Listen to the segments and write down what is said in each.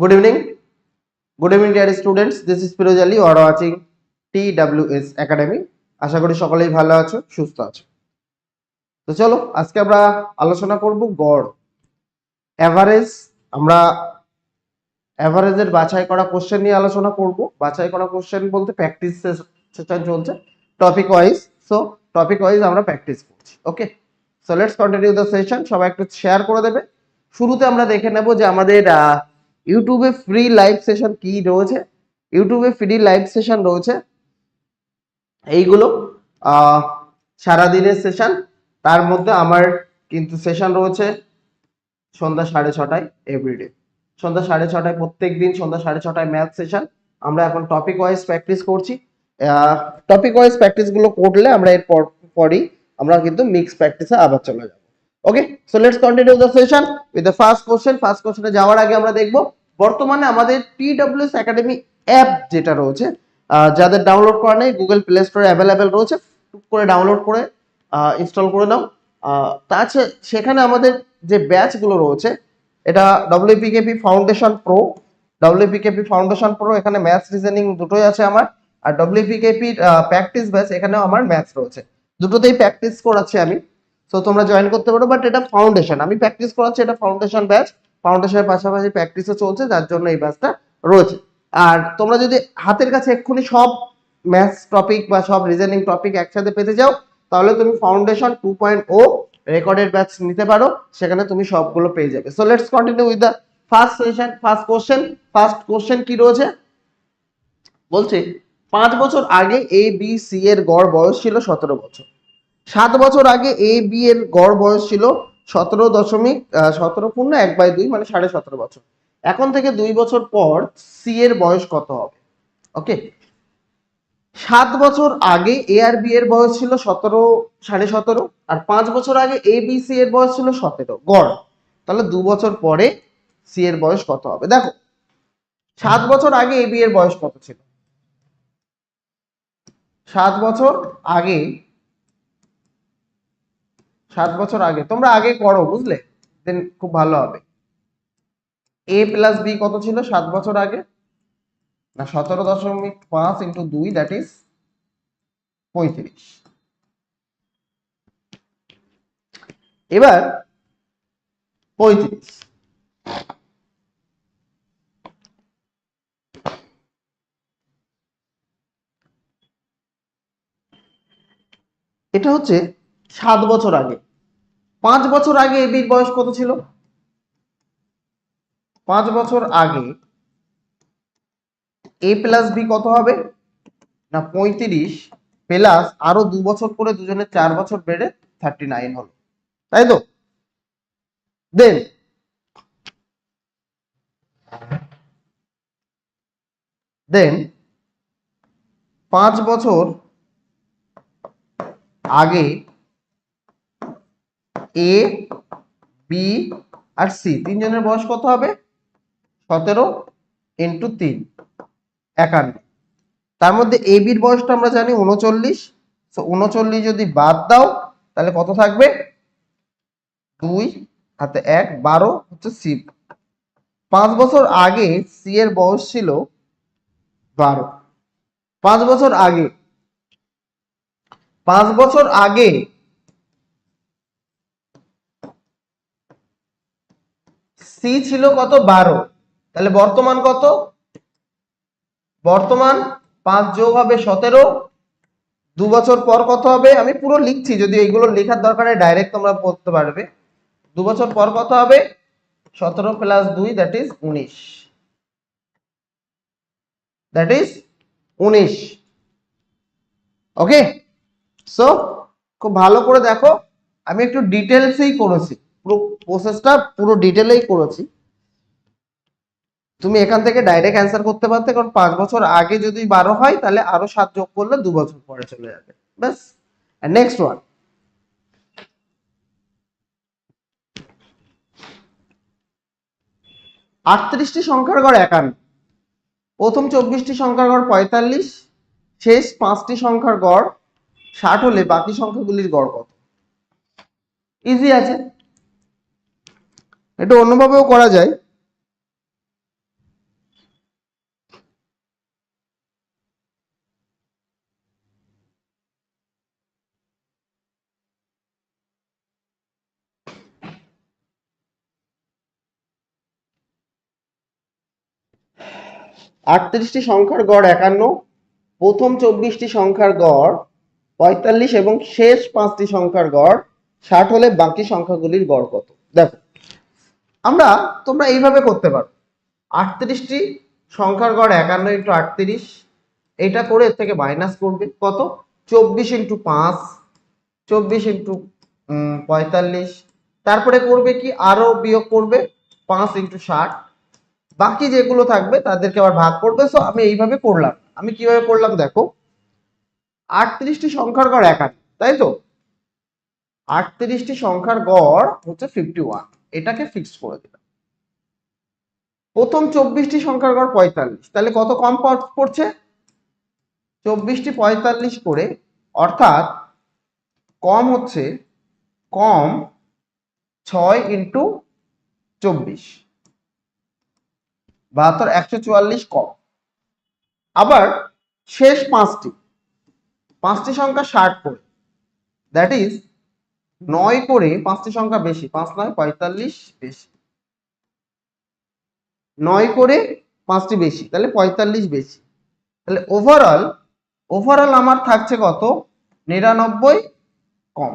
Good evening. Good evening, dear students. This is Firoz Ali. You are watching TWS Academy. আশা করি সকলেই ভালো আছো সুস্থ আছো তো চলো আজকে আমরা আলোচনা করব গড় এভারেজ আমরা এভারেজের বাছাই করা কোশ্চেন নিয়ে আলোচনা করব বাছাই করা কোশ্চেন বলতে প্র্যাকটিস সেশন চলছে topic wise so topic wise আমরা প্র্যাকটিস করছি okay so let's continue the session সবাই একটু শেয়ার করে দেবে শুরুতে আমরা দেখে নেব যে আমাদের ইউটিউবে ফ্রি লাইভ সেশন কি রয়েছে? ইউটিউবে ফ্রি লাইভ সেশন রয়েছে। এইগুলো সারাদিনের সেশন তার মধ্যে আমার কিন্তু সেশন রয়েছে সন্ধ্যা সাড়ে ছটায় এভরিডে সন্ধ্যা সাড়ে ছটায় প্রত্যেক দিন সন্ধ্যা সাড়ে ছটায় ম্যাথ সেশন আমরা এখন টপিক ওয়াইজ প্র্যাকটিস করছি। টপিক ওয়াইজ প্র্যাকটিসগুলো করলে আমরা এরপর পরই আমরা কিন্তু মিক্স প্র্যাকটিসে আবার চলে যাব। Okay so let's continue the session with the first question first কোশ্চেনে যাওয়ার আগে আমরা দেখব বর্তমানে আমাদের টিডব্লিউএস একাডেমি অ্যাপ যেটা রয়েছে যাদের ডাউনলোড করা নেই গুগল প্লে স্টোরে অ্যাভেলেবেল রয়েছে, টুক করে ডাউনলোড করে ইনস্টল করে নাও। তাছাড়া সেখানে আমাদের যে ব্যাচগুলো রয়েছে, এটা WPKP foundation pro WPKP foundation pro এখানে ম্যাথস রিজনিং দুটোই আছে আমার, আর ডব্লিউপিকেপি প্র্যাকটিস ব্যাচ এখানেও আমার ম্যাথস রয়েছে। দুটোতেই প্র্যাকটিস করাচ্ছি আমি। তো তোমরা জয়েন করতে পারো বাট এটা ফাউন্ডেশন আমি প্র্যাকটিস করাচ্ছি, এটা ফাউন্ডেশন ব্যাচ ফাউন্ডেশনের পাশাপাশি প্র্যাকটিসও চলছে, যার জন্য এই ব্যাচটা রয়েছে। আর তোমরা যদি হাতের কাছে এক্ষুনি সব ম্যাথস টপিক বা সব রিজনিং টপিক একসাথে পেতে যাও তাহলে তুমি foundation two point O recorded batch নিতে পারো, সেখানে তুমি সবগুলো পেয়ে যাবে। So let's continue with the first session first question first question কি রয়েছে? বলছে, পাঁচ বছর আগে এ বি সি এর গড় বয়স ছিল সতেরো বছর। সাত বছর আগে এ বি এর গড় বয়স ছিল সতেরো দশমিক সতেরো পূর্ণ এক বাই দুই মানে সাড়ে সতেরো বছর। এখন থেকে দুই বছর পর সি এর বয়স কত হবে? ওকে সাত বছর আগে এ আর বি এর বয়স ছিল সতেরো, সাড়ে সতেরো, আর পাঁচ বছর আগে এ বি সি এর বয়স ছিল সতেরো। গড়। তাহলে দু বছর পরে সি এর বয়স কত হবে? দেখো, সাত বছর আগে এ বি এর বয়স কত ছিল? সাত বছর আগে সাত বছর আগে। তোমরা আগে করো, বুঝলে? দেন খুব ভালো হবে। এ প্লাস বি কত ছিল সাত বছর আগে? না, সতেরো দশমিক পাঁচ ইন্টু দুই দ্যাট ইজ পঁয়ত্রিশ। এবার পঁয়ত্রিশ। এটা হচ্ছে সাত বছর আগে। পাঁচ বছর আগে এবির বয়স কত ছিল? পাঁচ বছর আগে এ প্লাস বি কত হবে? না, পঁয়ত্রিশ প্লাস আরও দু বছর করে দুজনের চার বছর বেড়ে থার্টি নাইন হলো। তাই তো? দেন। দেন, পাঁচ বছর আগে এ বি আর সি তিনজনের বয়স কত হবে? সতেরো ইন্টু তিন। একান্ন। তার মধ্যে এ বির বয়সটা আমরা জানি উনচল্লিশ। তো উনচল্লিশ যদি বাদ দাও, তাহলে কত থাকবে? দুই হাতে এক, বারো হচ্ছে সি পাঁচ বছর আগে সি এর বয়স ছিল বারো। পাঁচ বছর আগে, পাঁচ বছর আগে সি ছিল কত? বারো। তাহলে বর্তমান কত? বর্তমান পাঁচ যোগ হবে সতেরো। দু বছর পর কত হবে? আমি পুরো লিখছি, যদি এইগুলো লেখার দরকারে ডাইরেক্ট তোমরা পড়তে পারবে। দু বছর পর কত হবে? সতেরো প্লাস দুই দ্যাট ইজ উনিশ। দ্যাট ইজ উনিশ। ওকে সো খুব ভালো করে দেখো। আমি একটু ডিটেলসেই করেছি। পুরো প্রসেসটা পুরো ডিটেলেই করেছি। তুমি এখান থেকে ডাইরেক্ট অ্যান্সার করতে পারতে, কারণ পাঁচ বছর আগে যদি বারো হয়, তাহলে আরও সাত যোগ করলে দু বছর পরে চলে যাবে। ব্যাস। নেক্সট ওয়ান আটত্রিশটি সংখ্যার গড় একান্ন। প্রথম চব্বিশটি সংখ্যার গড় পঁয়তাল্লিশ। শেষ পাঁচটি সংখ্যার গড় ষাট হলে বাকি সংখ্যাগুলির গড় কত? ইজি আছে? এটা অন্যভাবেও করা যায়। আটত্রিশটি সংখ্যার গড় একান্ন, প্রথম চব্বিশটি সংখ্যার গড় পঁয়তাল্লিশ এবং শেষ পাঁচটি সংখ্যার গড় ষাট হলে বাকি সংখ্যাগুলির গড় কত? দেখো আমরা, তোমরা এইভাবে করতে পারো। আটত্রিশটি সংখ্যার গড় একান্ন ইন্টু আটত্রিশ, এটা করে এর থেকে মাইনাস করবে। কত? চব্বিশ ইন্টু পাঁচ, চব্বিশ ইন্টু পঁয়তাল্লিশ। তারপরে করবে কি? আরও বিয়োগ করবে পাঁচ ইন্টু ষাট। বাকি যেগুলো থাকবে, তাদেরকে আবার ভাগ করবে। সো আমি এইভাবে করলাম। আমি কীভাবে করলাম দেখো? আটত্রিশটি সংখ্যার গড় একান্ন, তাই তো? আটত্রিশটি সংখ্যার গড় হচ্ছে ফিফটি ওয়ান এটাকে ফিক্স করে দিলাম। প্রথম চব্বিশটি সংখ্যার গড় পঁয়তাল্লিশ। তাহলে কত কম পড়ছে? চব্বিশটি পঁয়তাল্লিশ করে, অর্থাৎ কম হচ্ছে, কম ছয় ইন্টু চব্বিশ। বাহাত্তর, একশো চুয়াল্লিশ কম। আবার শেষ পাঁচটি। পাঁচটি সংখ্যা ষাট করে। দ্যাট ইজ নয় করে পাঁচটি সংখ্যা বেশি, পাঁচ নয়, পঁয়তাল্লিশ বেশি। নয় করে পাঁচটি বেশি, তাহলে পঁয়তাল্লিশ বেশি। তাহলে ওভারঅল ওভারঅল আমার থাকছে কত? নিরানব্বই কম।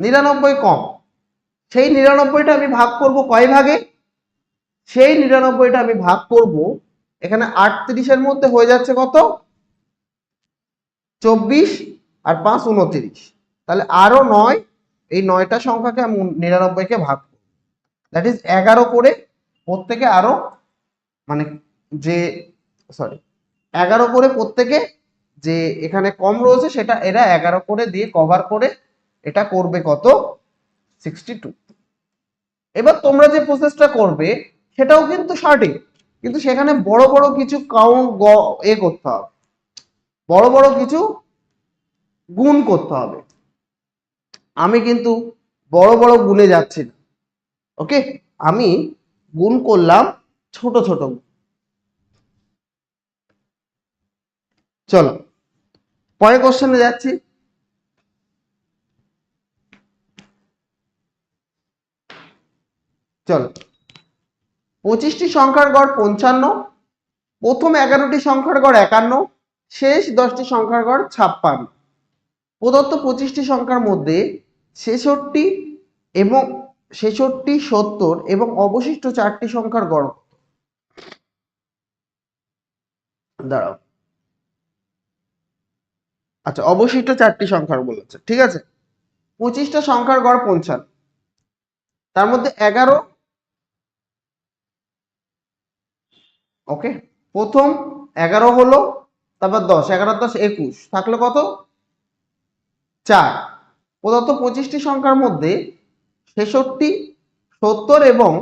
নিরানব্বই কম। সেই নিরানব্বইটা আমি ভাগ করব কয় ভাগে? সেই নিরানব্বইটা আমি ভাগ করব, এখানে আটত্রিশের মধ্যে হয়ে যাচ্ছে কত? চব্বিশ আর পাঁচ উনত্রিশ। তাহলে আরও নয়, এই নয়টা সংখ্যাকে আমি নিরানব্বইকে ভাগ দ্যাট ইজ এগারো করে প্রত্যেকে আরও মানে যে সরি এগারো করে প্রত্যেকে যে এখানে কম রয়েছে সেটা এরা এগারো করে দিয়ে কভার করে এটা করবে কত? সিক্সটি টু এবার তোমরা যে প্রসেসটা করবে, সেটাও কিন্তু সঠিক, কিন্তু সেখানে বড় বড় কিছু কাউন্ট এ করতে হবে। বড় বড় কিছু গুণ করতে হবে। আমি কিন্তু বড় বড় গুণে যাচ্ছি না। ওকে আমি গুণ করলাম ছোট ছোট। চলো, পরের কোশ্চেনে যাচ্ছি। চলো, পঁচিশটি সংখ্যার গড় পঞ্চান্ন, প্রথম এগারোটি সংখ্যার গড় একান্ন, শেষ দশটি সংখ্যার গড় ছাপ্পান্ন। প্রদত্ত পঁচিশটি সংখ্যার মধ্যে ছেষট্টি এবং ছেষট্টি, সত্তর এবং অবশিষ্ট চারটি সংখ্যার গড়। দাঁড়াও। আচ্ছা অবশিষ্ট চারটি সংখ্যার বলেছে ঠিক আছে? পঁচিশটা সংখ্যার গড় পঞ্চান্ন তার মধ্যে এগারো। ওকে, প্রথম এগারো হলো, তারপর দশ, এগারো, দশ, একুশ। থাকল কত? চার। প্রদত্ত পঁচিশটি সংখ্যার মধ্যে ছেষট্টি, সত্তর এবং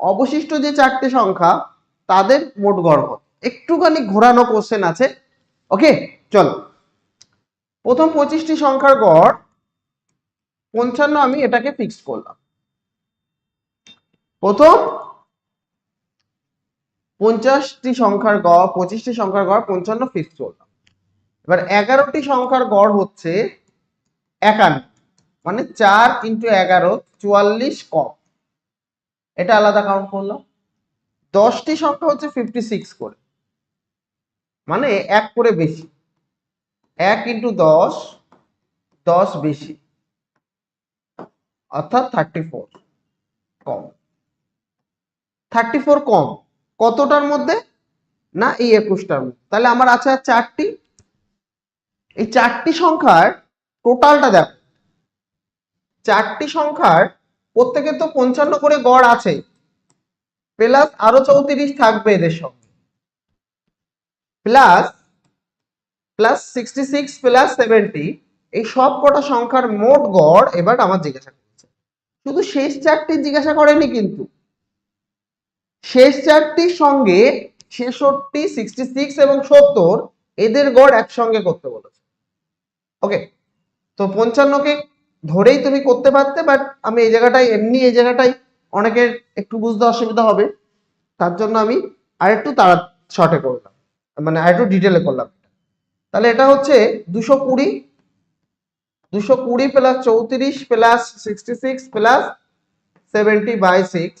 অবশিষ্ট যে চারটি সংখ্যা, তাদের মোট কত? একটুখানি ঘোরানো কোশ্চেন আছে। ওকে চলো। প্রথম পঁচিশটি সংখ্যার গড় পঞ্চান্ন, আমি এটাকে ফিক্সড করলাম। প্রথম পঞ্চাশটি সংখ্যার গড়, পঁচিশটি সংখ্যার গড় পঞ্চান্ন ফিক্স করলাম। এবার এগারোটি সংখ্যার গড় হচ্ছে একান্ন। মানে চার ইন্টু এগারো, চুয়াল্লিশ কম এটা আলাদা কাউন্ট করলাম দশটি সংখ্যা হচ্ছে ফিফটি সিক্স করে। মানে এক করে বেশি। এক ইন্টু দশ দশ বেশি। অর্থাৎ থার্টি ফোর কম। থার্টি ফোর কম। কতটার মধ্যে? না, এই একুশটার মধ্যে। তাহলে আমার আছে চারটি। এই চারটি সংখ্যার টোটালটা দেখো। চারটি সংখ্যার প্রত্যেকে তো পঞ্চান্ন করে গড় আছে। প্লাস আরও চৌত্রিশ থাকবে এদের সঙ্গে। Plus plus sixty six plus seventy এই সব কটা সংখ্যার মোট গড় এবার আমার জিজ্ঞাসা করছে। শুধু শেষ চারটি জিজ্ঞাসা করেনি কিন্তু। শেষ চারটির সঙ্গে ছেষট্টি সিক্সটি সিক্স এবং সত্তর, এদের গড় একসঙ্গে করতে বলেছে। ওকে তো পঞ্চান্নকে ধরেই তুমি করতে পারতে বাট আমি এই জায়গাটাই, এমনি এই জায়গাটাই অনেকের একটু বুঝতে অসুবিধা হবে। তার জন্য আমি আর একটু তাড়া শর্টে করলাম মানে আর একটু ডিটেলে করলাম। তাহলে এটা হচ্ছে দুশো কুড়ি দুশো কুড়ি প্লাস চৌত্রিশ plus sixty six plus seventy by six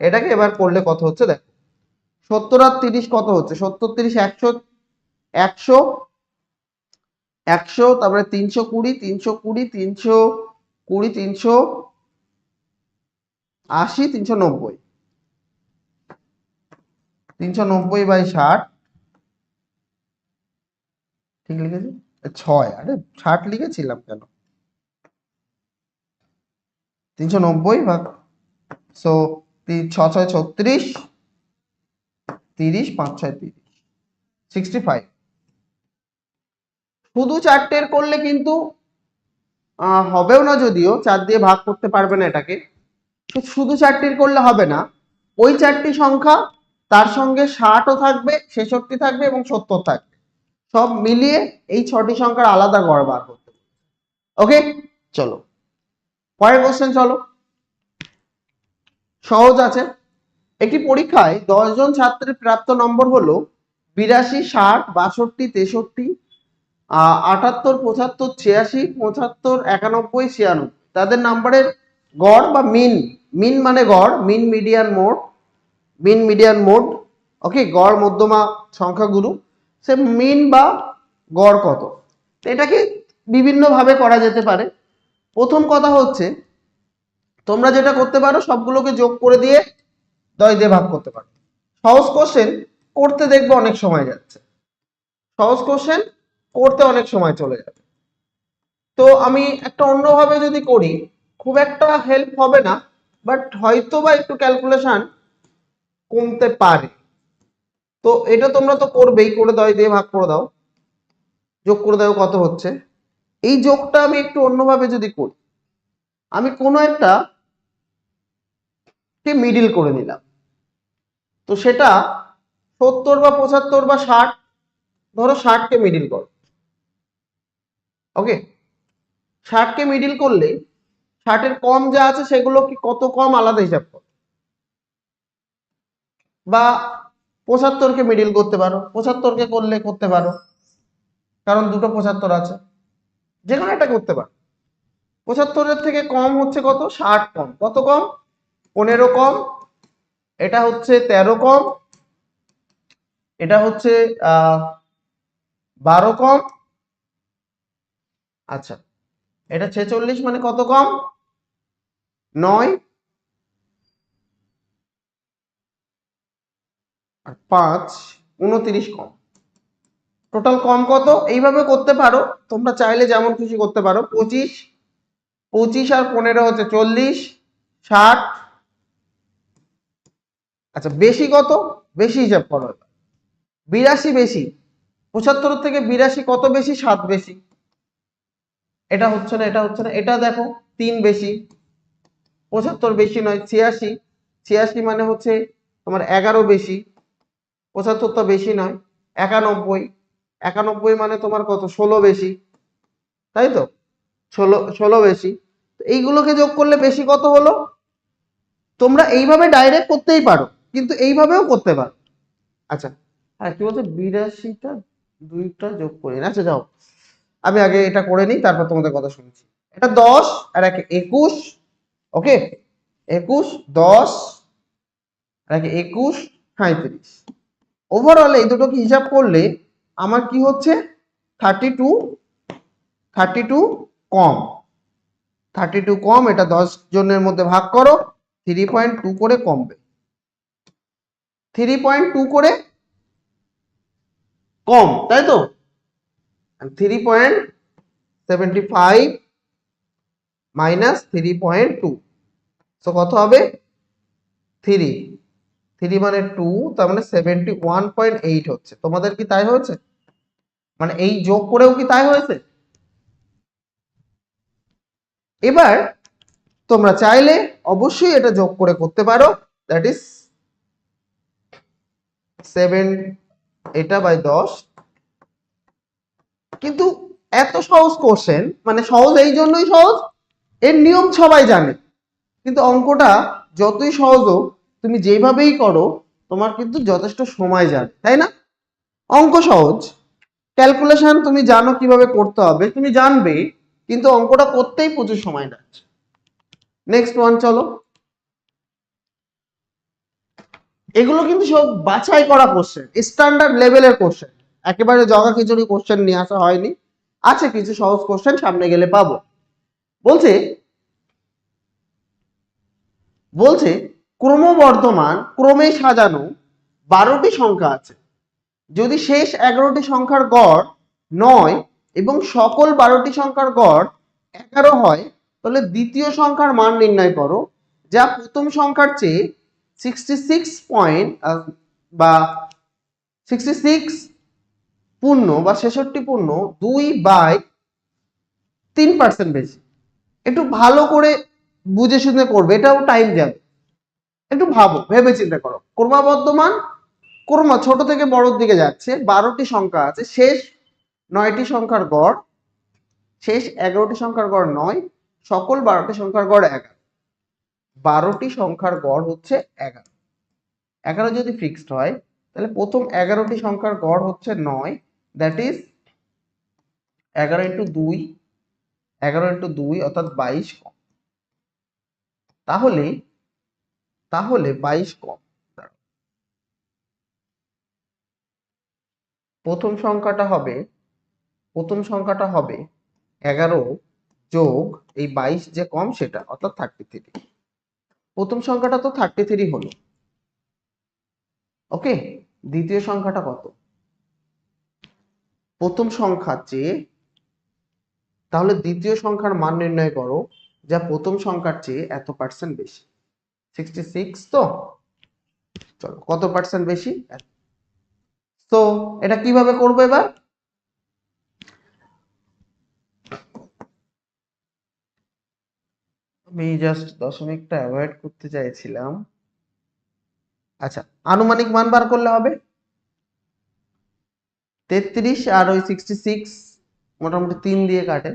এটাকে এবার করলে কত হচ্ছে? দেখো, সত্তর আর তিরিশ কত হচ্ছে? সত্তর তিরিশ একশো একশো একশো, তারপরে তিনশো কুড়ি তিনশো কুড়ি তিনশো কুড়ি, তিনশো আশি, তিনশো নব্বই। তিনশো নব্বই বাই ষাট। ঠিক লিখেছি? ছয়। আরে, ষাট লিখেছিলাম কেন? তিনশো নব্বই ভাগ সো ছ ছয় ছত্রিশ, তিরিশ, পাঁচ ছয় তিরিশ। সিক্সটি ফাইভ শুধু চারটের করলে কিন্তু হবেও না যদিও, চার দিয়ে ভাগ করতে পারবে না এটাকে। শুধু চারটির করলে হবে না। ওই চারটি সংখ্যা তার সঙ্গে ষাটও থাকবে, ছেষট্টি থাকবে এবং সত্তর থাকবে। সব মিলিয়ে এই ছটি সংখ্যার আলাদা গড় বার করতে ওকে? চলো। পরের কোশ্চেন চলো। সহজ আছে। একটি পরীক্ষায় দশ জন ছাত্রের প্রাপ্ত নম্বর হলো বিরাশি, ষাট, বাষট্টি, তেষট্টি আটাত্তর, পঁচাত্তর, ছিয়াশি, পঁচাত্তর, একানব্বই, ছিয়ানব্বই। তাদের নাম্বারের গড় বা মিন মিন মানে গড়, mean median mode, mean median mode okay গড় মধ্যমা সংখ্যাগুরু। সে মিন বা গড় কত? এটাকে বিভিন্নভাবে করা যেতে পারে। প্রথম কথা হচ্ছে, তোমরা যেটা করতে পারো, সবগুলোকে যোগ করে দিয়ে দশ দিয়ে ভাগ করতে পারো। সহজ কোশ্চেন করতে দেখবে অনেক সময় যাচ্ছে। সহজ কোশ্চেন করতে অনেক সময় চলে যাবে। তো আমি একটা অন্যভাবে যদি করি, খুব একটা হেল্প হবে না বাট হয়তো বা একটু ক্যালকুলেশন কমতে পারে। তো এটা তোমরা তো করবেই, করে দশ দিয়ে ভাগ করে দাও। যোগ করে দাও, কত হচ্ছে? এই যোগটা আমি একটু অন্যভাবে যদি করি, আমি কোনো একটা কে মিডিল করে নিলাম। তো সেটা সত্তর বা পঁচাত্তর বা ষাট, ধরো ষাটকে মিডিল করো। ওকে ষাটকে মিডিল করলে ষাটের কম যা আছে সেগুলো কি কত কম আলাদা হিসাব করো? বা পঁচাত্তরকে মিডিল করতে পারো পঁচাত্তরকে করলে করতে পারো, কারণ দুটো পঁচাত্তর আছে। যে কোনো একটা করতে পারো। পঁচাত্তরের থেকে কম হচ্ছে কত? ষাট কম। কত কম? পনেরো কম। এটা হচ্ছে তেরো কম। এটা হচ্ছে, আহ, বারো কম। আচ্ছা এটা ছেচল্লিশ মানে কত কম? নয়। আর পাঁচ, উনত্রিশ কম। টোটাল কম কত? এইভাবে করতে পারো, তোমরা চাইলে যেমন খুশি করতে পারো, পঁচিশ পঁচিশ আর পনেরো হচ্ছে চল্লিশ, ষাট। আচ্ছা বেশি কত? বেশি হিসাব করো বিরাশি বেশি, পঁচাত্তর থেকে বিরাশি, কত বেশি? সাত বেশি। এটা হচ্ছে না, এটা হচ্ছে না। এটা দেখো, তিন বেশি, পঁচাত্তর বেশি নয়, ছিয়াশি। ছিয়াশি মানে হচ্ছে তোমার এগারো বেশি পঁচাত্তরটা বেশি নয়, একানব্বই। একানব্বই মানে তোমার কত? ষোলো বেশি, তাই তো? ষোলো ষোলো বেশি। এইগুলোকে যোগ করলে বেশি কত হলো? তোমরা এইভাবে ডাইরেক্ট করতেই পারো, কিন্তু এইভাবেও করতে পারো। আচ্ছা হ্যাঁ কি বলছে? বিরাশিটা, দুইটা যোগ করি। আচ্ছা যাও। আমি আগে এটা করে নিই, তারপর তোমাদের কথা শুনছি। এটা দশ, আর একে একুশ, ওকে? একুশ, দশ, আর একে একুশ সাঁত্রিশ ওভারঅল এই দুটোকে হিসাব করলে আমার কি হচ্ছে? থার্টি টু থার্টি টু কম। থার্টি টু কম, এটা দশ জনের মধ্যে ভাগ করো থ্রি পয়েন্ট টু করে কমবে। থ্রি পয়েন্ট টু করে কম, তাই তো? মাইনাস থ্রি পয়েন্ট টু তো কত হবে? থ্রি থ্রি মানে টু তার মানে সেভেন্টি ওয়ান পয়েন্ট এইট হচ্ছে। তোমাদের কি তাই হয়েছে? মানে এই যোগ করেও কি তাই হয়েছে? এবার তোমরা চাইলে অবশ্যই এটা যোগ করে করতে পারো। দ্যাট ইজ সেভেন এটা বাই দশ কিন্তু এত সহজ কোশ্চেন মানে সহজ এই জন্যই সহজ, এর নিয়ম সবাই জানে। কিন্তু অঙ্কটা যতই সহজ হোক, তুমি যেভাবেই করো, তোমার কিন্তু যথেষ্ট সময় যাবে, তাই না? অঙ্ক সহজ। ক্যালকুলেশন তুমি জানো কীভাবে করতে হবে, তুমি জানবে, কিন্তু অঙ্কটা করতেই প্রচুর সময় লাগছে। নেক্সট ওয়ান চলো। এগুলো কিন্তু সব বাছাই করা কোশ্চেন স্ট্যান্ডার্ড লেভেলের কোশ্চেন একেবারে জগা খিচুড়ি কোশ্চেন নিয়ে আসা হয়নি। আছে কিছু সহজ কোশ্চেন সামনে গেলে পাবো। বলছে বলছে, ক্রমবর্ধমান, ক্রমে সাজানো বারোটি সংখ্যা আছে। যদি শেষ এগারোটি সংখ্যার গড় নয় এবং সকল বারোটি সংখ্যার গড় এগারো হয়, তাহলে দ্বিতীয় সংখ্যার মান নির্ণয় করো, যা প্রথম সংখ্যার চেয়ে সিক্সটি সিক্স পয়েন্ট বা সিক্সটি সিক্স পূর্ণ বা ছেষট্টি পূর্ণ দুই বাই তিন পার্সেন্ট বেশি। একটু ভালো করে বুঝে শুনে করবে, এটাও টাইম যাবে একটু ভাবো ভেবে চিন্তা করো। ক্রমবর্ধমান, ক্রম, ছোট থেকে বড়র দিকে যাচ্ছে, বারোটি সংখ্যা আছে, শেষ নয়টি সংখ্যার গড়, শেষ এগারোটি সংখ্যার গড় নয়, সকল বারোটি সংখ্যার গড় এগারো। বারোটি সংখ্যার গড় হচ্ছে এগারো। এগারো যদি ফিক্সড হয়, তাহলে প্রথম এগারোটি সংখ্যার গড় হচ্ছে নয় দ্যাট ইজ এগারো ইন্টু দুই, এগারো ইন্টু দুই অর্থাৎ বাইশ কম। তাহলে তাহলে বাইশ কম। প্রথম সংখ্যাটা হবে, প্রথম সংখ্যাটা হবে এগারো যোগ এই বাইশ যে কম সেটা, অর্থাৎ থার্টি থ্রি প্রথম সংখ্যাটা তো থার্টি থ্রি হলো। ওকে দ্বিতীয় সংখ্যাটা কত? প্রথম সংখ্যার চেয়ে তাহলে দ্বিতীয় সংখ্যার মান নির্ণয় করো, যা প্রথম সংখ্যার চেয়ে এত পার্সেন্ট বেশি। সিক্সটি সিক্স তো? চলো, কত পার্সেন্ট বেশি? তো, এটা কীভাবে করব এবার? আমি জাস্ট দশমিকটা অ্যাভয়েড করতে চাইছিলাম। আচ্ছা আনুমানিক মান বার করলে হবে? তেত্রিশ আর ওই সিক্সটি সিক্স মোটামুটি তিন দিয়ে কাটে।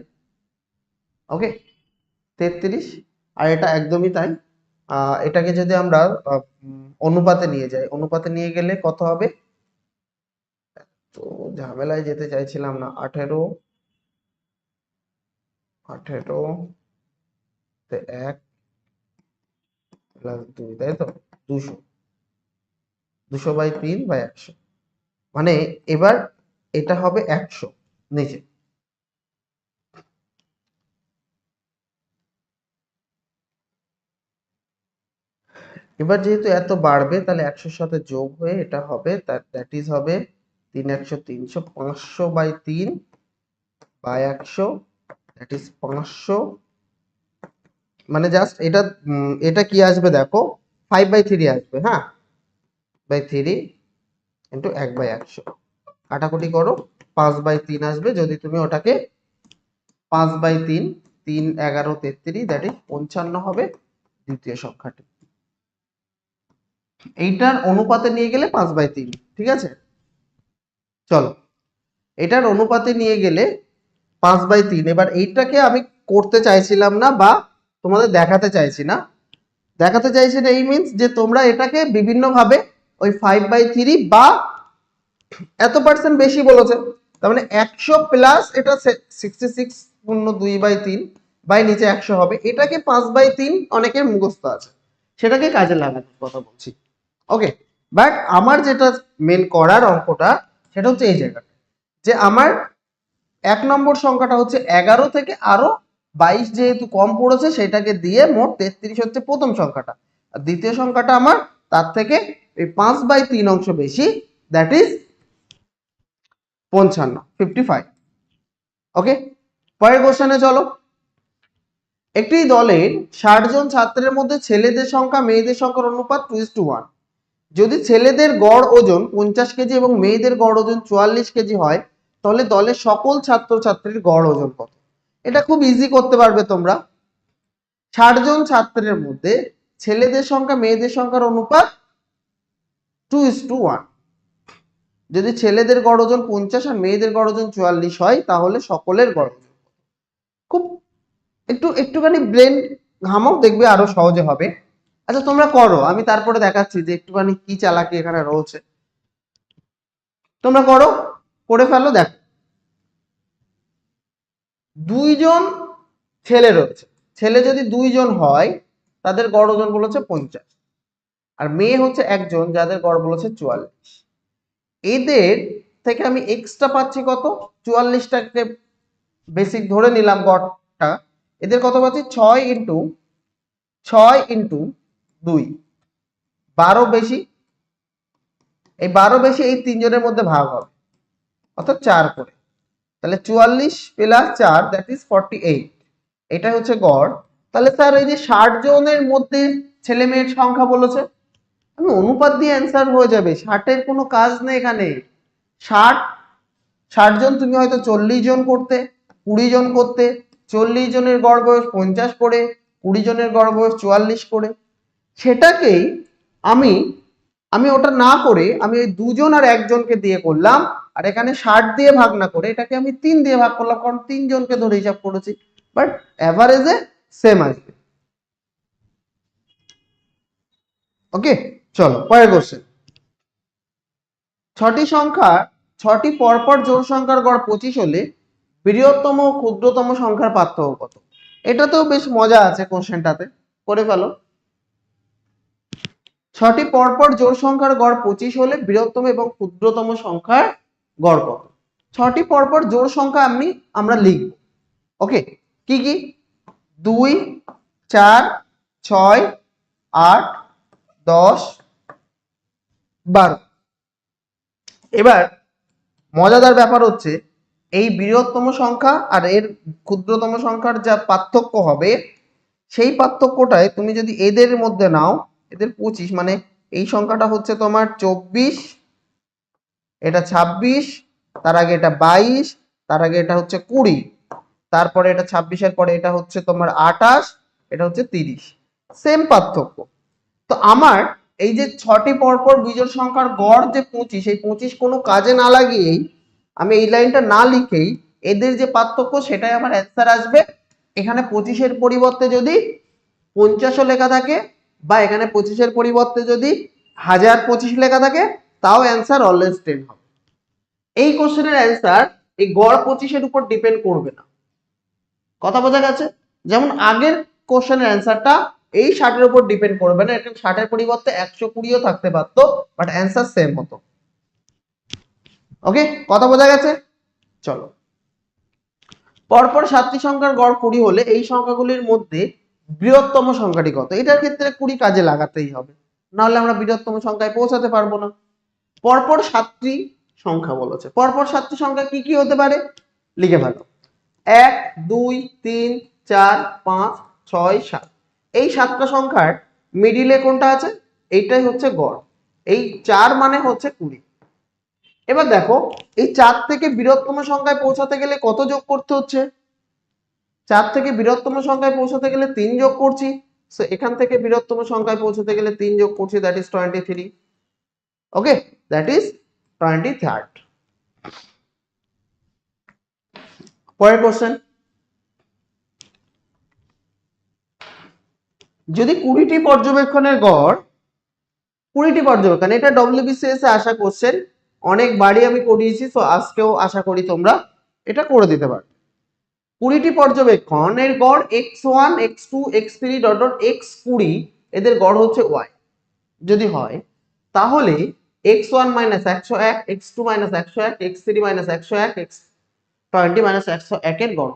ওকে তেত্রিশ, আর এটা একদমই তাই। এটাকে যদি আমরা অনুপাতে নিয়ে যাই, অনুপাতে নিয়ে গেলে কত হবে? তো ঝামেলায় যেতে চাইছিলাম না। আঠেরো আঠেরো এক প্লাস দুই, তাই তো? দুশো। দুশো বাই তিন বাই একশো। মানে এবার এটা হবে একশো নিচে এবার যেহেতু এত বাড়বে, তাহলে একশোর সাথে যোগ হয়ে এটা হবে দ্যাট ইজ হবে তিন একশো তিনশো, পাঁচশো বাই তিন, বাই একশো দ্যাট ইজ পাঁচশো। মানে জাস্ট এটা এটা কি আসবে দেখো? ফাইভ বাই থ্রি আসবে হ্যাঁ? বাই থ্রি ইন্টু এক বাই একশো। কাটাকুটি করো, পাঁচ বাই তিন আসবে। যদি তুমি ওটাকে পাঁচ বাই তিন তিন, এগারো, তেত্রিশ দ্যাট ইজ পঞ্চান্ন হবে দ্বিতীয় সংখ্যাটি। এইটার অনুপাতে নিয়ে গেলে পাঁচ বাই তিন, ঠিক আছে? চলো, এটার অনুপাতে নিয়ে গেলে পাঁচ বাই তিন। এবার এইটাকে আমি করতে চাইছিলাম না বা তোমাদের দেখাতে চাইছি না। দেখাতে চাইছি না, এই মিনস যে তোমরা এটাকে বিভিন্নভাবে ওই ফাইভ বাই থ্রি বা এত পার্সেন্ট বেশি বলেছে। তার মানে একশো প্লাস এটা সিক্সটি সিক্স পূর্ণ দুই বাই তিন, বাই নিচে একশো হবে। এটাকে পাঁচ বাই তিন অনেকের মুখস্থ আছে। সেটাকে কাজে লাগানোর কথা বলছি। ওকে বাট আমার যেটা মেন করার অঙ্কটা, সেটা হচ্ছে এই জায়গাটা। যে আমার এক নম্বর সংখ্যাটা হচ্ছে এগারো থেকে আরও বাইশ যেহেতু কম পড়েছে, সেটাকে দিয়ে মোট তেত্রিশ হচ্ছে প্রথম সংখ্যাটা। আর দ্বিতীয় সংখ্যাটা আমার, তার থেকে এই পাঁচ বাই তিন অংশ বেশি দ্যাট ইজ পঞ্চান্ন ফিফটি ফাইভ ওকে পরের কোশ্চেনে চলো। একটি দলের ষাট জন ছাত্রের মধ্যে ছেলেদের সংখ্যা মেয়েদের সংখ্যার অনুপাত টু টু ওয়ান যদি ছেলেদের গড় ওজন পঞ্চাশ কেজি এবং মেয়েদের গড় ওজন চুয়াল্লিশ কেজি হয়, তাহলে দলের সকল ছাত্রছাত্রীর গড় ওজন কত? এটা খুব ইজি করতে পারবে তোমরা। ষাট জন ছাত্রের মধ্যে ছেলেদের সংখ্যা, মেয়েদের সংখ্যার অনুপাত টু ইস টু ওয়ান যদি ছেলেদের গড় ওজন পঞ্চাশ আর মেয়েদের গড় ওজন চুয়াল্লিশ হয়, তাহলে সকলের গড় ওজন খুব একটু, একটুখানি ব্রেন ঘামাও, দেখবে আরও সহজে হবে। আচ্ছা তোমরা করো, আমি তারপরে দেখাচ্ছি যে একটুখানি কি চালাকি এখানে রয়েছে। তোমরা করো, করে ফেলো, দেখো। দুইজন ছেলে রয়েছে। ছেলে যদি দুইজন হয়, তাদের গড় ওজন বলেছে পঞ্চাশ। আর মেয়ে হচ্ছে একজন, যাদের গড় বলেছে চুয়াল্লিশ। এদের থেকে আমি এক্সট্রা পাচ্ছি কত? চুয়াল্লিশটাকে বেসিক ধরে নিলাম গড়টা। এদের কত পাচ্ছি? ছয় ইন্টু ছয় ইন্টু দুই। বারো বেশি, এই বারো বেশি এই তিনজনের মধ্যে ভাগ হবে। অর্থাৎ চার করে। তাহলে চুয়াল্লিশ প্লাস চার দ্যাট ইজ ফর্টি এইট এটা হচ্ছে গড়। তাহলে স্যার এই যে ষাট জনের মধ্যে ছেলে মেয়ের সংখ্যা বলেছে আমি অনুপাত দিয়ে অ্যান্সার হয়ে যাবে। ষাটের কোনো কাজ নেই এখানে। ষাট ষাট জন তুমি হয়তো চল্লিশ জন করতে, কুড়ি জন করতে, চল্লিশ জনের গড় বয়স পঞ্চাশ করে কুড়ি জনের গড় বয়স চুয়াল্লিশ করে সেটাকেই আমি আমি ওটা না করে আমি ওই দুজন আর একজনকে দিয়ে করলাম, আর এখানে ষাট দিয়ে ভাগ না করে এটাকে আমি তিন দিয়ে ভাগ করলাম, কারণ তিনজনকে ধরে হিসাব করেছি। বাট অ্যাভারেজে সেম আসবে। ওকে চলো, পরের কোশ্চেন ছটি সংখ্যা, ছটি পরপর জোড় সংখ্যার গড় পঁচিশ হলে বৃহত্তম ও ক্ষুদ্রতম সংখ্যার পার্থক্য কত? এটাতেও বেশ মজা আছে কোশ্চেনটাতে করে ফেলো। ছটি পরপর জোড় সংখ্যার গড় পঁচিশ হলে বৃহত্তম এবং ক্ষুদ্রতম সংখ্যার গড় কত? ছটি পরপর জোড় সংখ্যা আমি, আমরা লিখব। ওকে, কি কি? দুই, চার, ছয়, আট, দশ বারো। এবার মজাদার ব্যাপার হচ্ছে, এই বৃহত্তম সংখ্যা আর এর ক্ষুদ্রতম সংখ্যার যা পার্থক্য হবে, সেই পার্থক্যটায় তুমি যদি এদের মধ্যে নাও, এদের পঁচিশ মানে এই সংখ্যাটা হচ্ছে তোমার চব্বিশ, এটা ছাব্বিশ, তার আগে এটা বাইশ, তার আগে এটা হচ্ছে কুড়ি, তারপরে এটা ছাব্বিশের পরে এটা হচ্ছে তোমার আঠাশ, এটা হচ্ছে তিরিশ। সেম পার্থক্য। তো আমার এই যে ছটি পরপর বিজোড় সংখ্যার গড় যে পঁচিশ, এই পঁচিশ কোনো কাজে না লাগিয়েই, আমি এই লাইনটা না লিখেই এদের যে পার্থক্য সেটাই আমার অ্যান্সার আসবে। এখানে পঁচিশের পরিবর্তে যদি পঞ্চাশও লেখা থাকে বা এখানে পঁচিশের পরিবর্তে যদি হাজার পঁচিশ লেখা থাকে, তাও অ্যান্সার অলওয়েজ টেন হবে। এই কোশ্চেনের অ্যান্সার এই গড় পঁচিশের উপর ডিপেন্ড করবে না। কথা বোঝা গেছে? যেমন আগের কোশ্চেনের অ্যান্সারটা এই ষাটের উপর ডিপেন্ড করবে না, এটা ষাটের পরিবর্তে একশো কুড়িও থাকতে পারতো বাট অ্যান্সার সেম হতো ওকে কথা বোঝা গেছে? চলো। পরপর সাতটি সংখ্যার গড় কুড়ি হলে এই সংখ্যাগুলির মধ্যে বৃহত্তম সংখ্যাটি কত? এটার ক্ষেত্রে কুড়ি কাজে লাগাতেই হবে। নাহলে আমরা বৃহত্তম সংখ্যায় পৌঁছাতে পারব না। পরপর সাতটি সংখ্যা বলেছে। পরপর সাতটি সংখ্যা কি কি হতে পারে? লিখে ফেলো। এক, দুই, তিন, চার, পাঁচ, ছয়, সাত। এই সাতটা সংখ্যার মিডিলে কোনটা আছে? এইটাই হচ্ছে গড়। এই চার মানে হচ্ছে কুড়ি। এবার দেখো, এই চার থেকে বৃহত্তম সংখ্যায় পৌঁছাতে গেলে কত যোগ করতে হচ্ছে? চার থেকে বৃহত্তম সংখ্যায় পৌঁছাতে গেলে তিন যোগ করছি। এখান থেকে বৃহত্তম সংখ্যায় পৌঁছাতে গেলে তিন যোগ করছি that is twenty three okay that is twenty third পরের কোশ্চেন যদি কুড়িটি পর্যবেক্ষণের গড়, কুড়িটি পর্যবেক্ষণ, এটা ডব্লিউবিসিএস এ আশা করছেন অনেকবারই আমি করিয়েছি তো আজকেও আশা করি তোমরা এটা করে দিতে পারো কুড়িটি পর্যবেক্ষণের গড় X one X two X three dot dot X কুড়ি, এদের গড় হচ্ছে ওয়াই যদি হয়, তাহলে এক্স ওয়ান মাইনাস একশো এক এক্স টু মাইনাস একশো এক এক্স থ্রি মাইনাস একশো এক এক্স টোয়েন্টি মাইনাস একশো একের গড়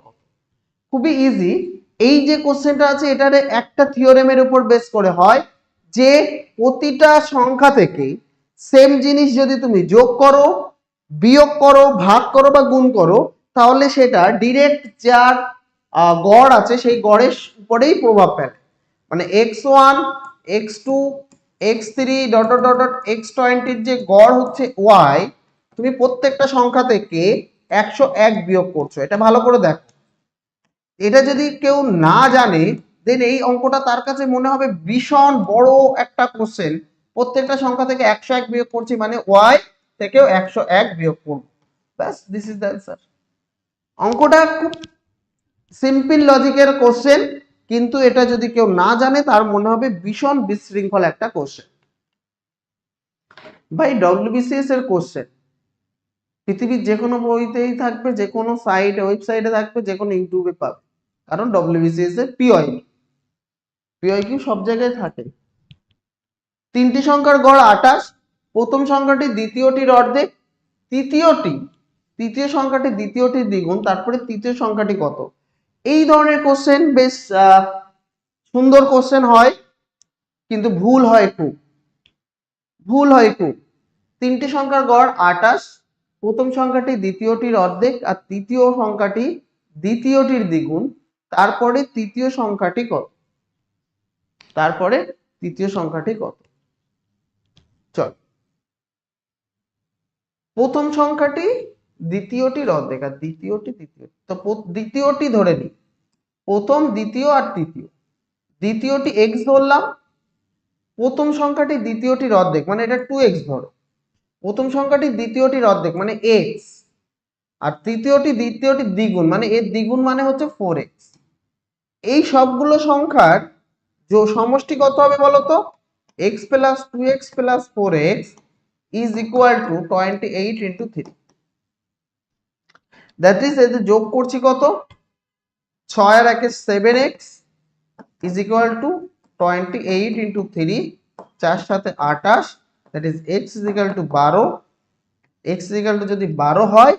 খুবই ইজি এই যে কোশ্চেনটা আছে, এটার একটা থিওরেমের উপর বেস করে হয় যে প্রতিটা সংখ্যা থেকে সেম জিনিস যদি তুমি যোগ করো, বিয়োগ করো, ভাগ করো বা গুণ করো, তাহলে সেটা ডিরেক্ট যার গড় আছে, সেই গড়ের উপরেই প্রভাব ফেলে। মানে X one X two X three dot dot dot X টোয়েন্টির যে গড় হচ্ছে ওয়াই তুমি প্রত্যেকটা সংখ্যা থেকে একশো এক বিয়োগ করছ। এটা ভালো করে দেখো। এটা যদি কেউ না জানে দেন এই অঙ্কটা তার কাছে মনে হবে ভীষণ বড় একটা কোশ্চেন প্রত্যেকটা সংখ্যা থেকে একশো এক বিয়োগ করছি মানে ওয়াই থেকেও একশো এক বিয়োগ করব। ব্যাস দিস ইজ দ্য অঙ্কটা খুব সিম্পল লজিকের কোশ্চেন কিন্তু এটা যদি কেউ না জানে, তার মনে হবে ভীষণ বিশৃঙ্খল একটা কোশ্চেন ভাই ডব্লিউবিসিএস এর কোশ্চেন পৃথিবীর যে কোনো বইতেই থাকবে যে কোনো সাইটে ওয়েবসাইটে থাকবে যে কোনো ইউটিউবে পাবে। কারণ ডব্লিউবিসিএস এর পিওয়াই পিওয়াই কিউ সব জায়গায় থাকে। তিনটি সংখ্যার গড় আঠাশ। প্রথম সংখ্যাটি দ্বিতীয়টির অর্ধেক। তৃতীয়টি, তৃতীয় সংখ্যাটি দ্বিতীয়টির দ্বিগুণ। তারপরে তৃতীয় সংখ্যাটি কত? এই ধরনের কোশ্চেন বেশ সুন্দর কোশ্চেন হয়, কিন্তু ভুল হয় খুব। ভুল হয় খুব। তিনটি সংখ্যার গড় আঠাশ। প্রথম সংখ্যাটি দ্বিতীয়টির অর্ধেক আর তৃতীয় সংখ্যাটি দ্বিতীয়টির দ্বিগুণ। তারপরে তৃতীয় সংখ্যাটি কত? তারপরে তৃতীয় সংখ্যাটি কত? চল। প্রথম সংখ্যাটি দ্বিতীয়টির অর্ধেক আর দ্বিতীয়টি তৃতীয় তো দ্বিতীয়টি ধরে নি প্রথম, দ্বিতীয় আর তৃতীয়। দ্বিতীয়টি এক্স ধরলাম। প্রথম সংখ্যাটি দ্বিতীয়টির অর্ধেক মানে এটা টু এক্স ধরো। প্রথম সংখ্যাটি দ্বিতীয়টির অর্ধেক মানে এক্স আর তৃতীয়টি, দ্বিতীয়টি দ্বিগুণ মানে এর দ্বিগুণ মানে হচ্ছে ফোর এক্স এই সবগুলো সংখ্যার যে সমষ্টি কত হবে বলতো X plus two X plus four X is equal to twenty eight into three that is এতে যোগ করছি কত? ছয় আর একে seven X is equal to twenty eight into three চার সাথে আঠাশ that is X is equal to বারো এক্স ইজ টু যদি বারো হয়,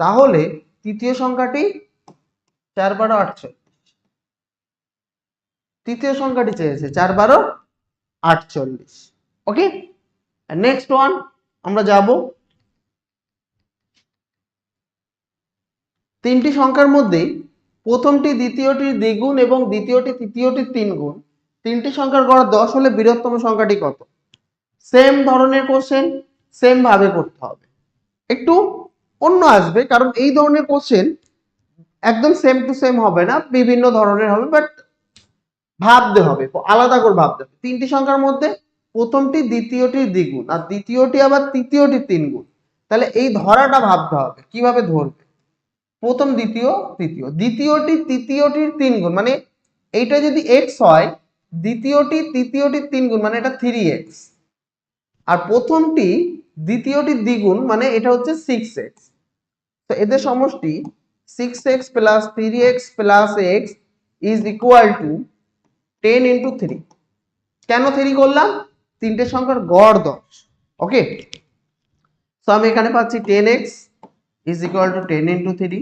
তাহলে তৃতীয় সংখ্যাটি চার বারো আটশো। তৃতীয় সংখ্যাটি চেয়েছে, চার বারো আটচল্লিশ। ওকে নেক্সট ওয়ান আমরা যাব তিনটি সংখ্যার মধ্যে প্রথমটি দ্বিতীয়টির দ্বিগুণ এবং দ্বিতীয়টি তৃতীয়টির তিন গুণ তিনটি সংখ্যার গড় দশ হলে বৃহত্তম সংখ্যাটি কত? সেম ধরনের কোশ্চেন সেম ভাবে করতে হবে। একটু অন্য আসবে, কারণ এই ধরনের কোশ্চেন একদম সেম টু সেম হবে না, বিভিন্ন ধরনের হবে বাট ভাবতে হবে আলাদা করে ভাবতে হবে। তিনটি সংখ্যার মধ্যে প্রথমটি দ্বিতীয়টির দ্বিগুণ, আর দ্বিতীয়টি আবার তৃতীয়টির তিন গুণ তাহলে এই ধরাটা ভাবতে হবে, কীভাবে ধরবে? প্রথম, দ্বিতীয়, তৃতীয়। দ্বিতীয়টি, তৃতীয়টির তিন গুণ মানে এইটা যদি এক্স হয়, দ্বিতীয়টি তৃতীয়টির তিন গুণ মানে এটা থ্রি এক্স আর প্রথমটি দ্বিতীয়টির দ্বিগুণ মানে এটা হচ্ছে সিক্স এক্স তো এদের সমষ্টি six X plus three X plus X is equal to ten into three কেন থ্রি করলাম? তিনটে সংখ্যার গড় দশ। ওকে সো আমি এখানে পাচ্ছি ten X is equal to ten into three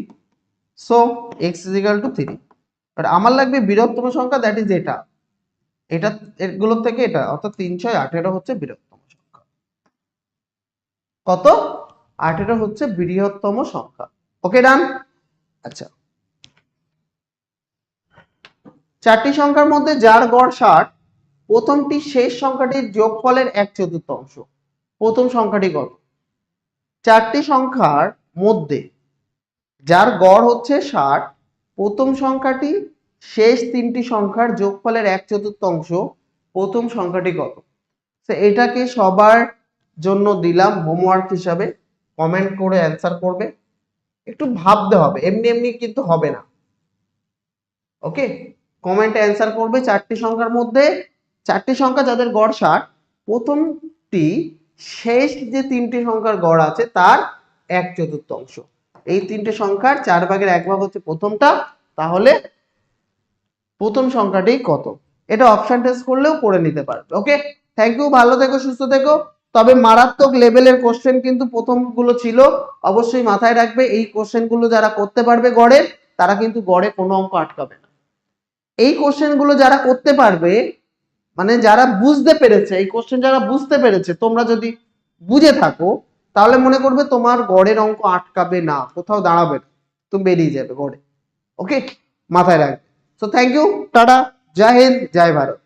so X is equal to three but আমার লাগবে বৃহত্তম সংখ্যা দ্যাট ইজ এটা। এটা, এগুলোর থেকে এটা, অর্থাৎ তিন, ছয়, আঠেরো হচ্ছে বৃহত্তম সংখ্যা। কত? আঠেরো হচ্ছে বৃহত্তম সংখ্যা। ওকে ডান আচ্ছা। চারটি সংখ্যার মধ্যে যার গড় ষাট, প্রথমটি শেষ সংখ্যাটির যোগফলের এক চতুর্থাংশ। প্রথম সংখ্যাটি কত? চারটি সংখ্যার মধ্যে যার গড় হচ্ছে ষাট, প্রথম সংখ্যাটি শেষ তিনটি সংখ্যার যোগফলের এক চতুর্থাংশ, প্রথম সংখ্যাটি কত? এটাকে সবার জন্য দিলাম হোমওয়ার্ক হিসাবে কমেন্ট করে অ্যান্সার করবে। একটু ভাবতে হবে, এমনি এমনি কিন্তু হবে না। ওকে কমেন্টে অ্যান্সার করবে চারটি সংখ্যার মধ্যে, চারটি সংখ্যা যাদের গড় ষাট, প্রথমটি শেষ যে তিনটি সংখ্যার গড় আছে তার এক চতুর্থাংশ এই তিনটে সংখ্যার চার ভাগের এক ভাগ হচ্ছে প্রথমটা, তাহলে প্রথম সংখ্যাটি কত? এটা অপশন টেস্ট করলেও করে নিতে পারবে ওকে থ্যাংক ইউ ভালো থেকো, সুস্থ থেকো। তবে মারাত্মক লেভেলের কোশ্চেন কিন্তু প্রথমগুলো ছিল, অবশ্যই মাথায় রাখবে, এই কোশ্চেনগুলো যারা করতে পারবে গড়ে, তারা কিন্তু গড়ে কোনো অঙ্ক আটকাবে না। এই কোশ্চেনগুলো যারা করতে পারবে মানে যারা বুঝতে পেরেছে, এই কোশ্চেন যারা বুঝতে পেরেছে, তোমরা যদি বুঝে থাকো, তাহলে মনে করবে তোমার গড়ের অঙ্ক আটকাবে না, কোথাও দাঁড়াবে না, তুমি বেরিয়ে যাবে গড়ে। ওকে মাথায় রাখবে। সো থ্যাংক ইউ টাটা, জয় হিন্দ, জয় ভারত।